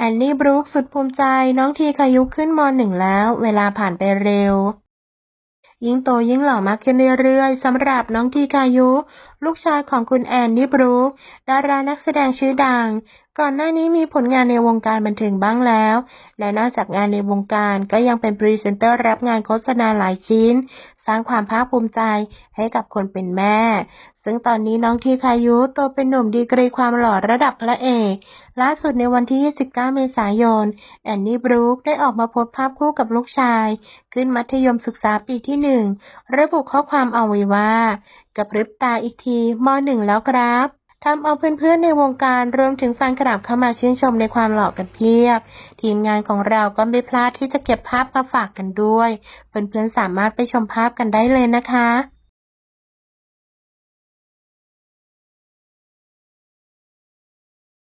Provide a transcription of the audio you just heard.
แอนนี่บรูคสุดภูมิใจน้องทีคายุขึ้นมหนึ่งแล้ว เวลาผ่านไปเร็ว ยิ่งโตยิ่งหล่อมากขึ้นเรื่อยๆสำหรับน้องทีคายุลูกชายของคุณแอนนี่บรูคดารานักแสดงชื่อดัง ก่อนหน้านี้มีผลงานในวงการบันเทิงบ้างแล้ว และนอกจากงานในวงการก็ยังเป็นพรีเซนเตอร์รับงานโฆษณาหลายชิ้น สร้างความภาคภูมิใจให้กับคนเป็นแม่ ซึ่งตอนนี้น้องทีคายุโตเป็นหนุ่มดีกรีความหล่อระดับพระเอกล่าสุดในวันที่ 29 เมษายน แอนนี่บรูคได้ออกมาโพสภาพคู่กับลูกชาย ขึ้นมัธยมศึกษาปีที่หนึ่ง ระบุข้อความเอาไว้ว่า กระพริบตาอีกทีมหนึ่งแล้วครับทำเอาเพื่อนๆในวงการรวมถึงแฟนคลับเข้ามาชื่นชมในความหล่อกันเพียบ ทีมงานของเราก็ไม่พลาดที่จะเก็บภาพมาฝากกันด้วย เพื่อนๆสามารถไปชมภาพกันได้เลยนะคะ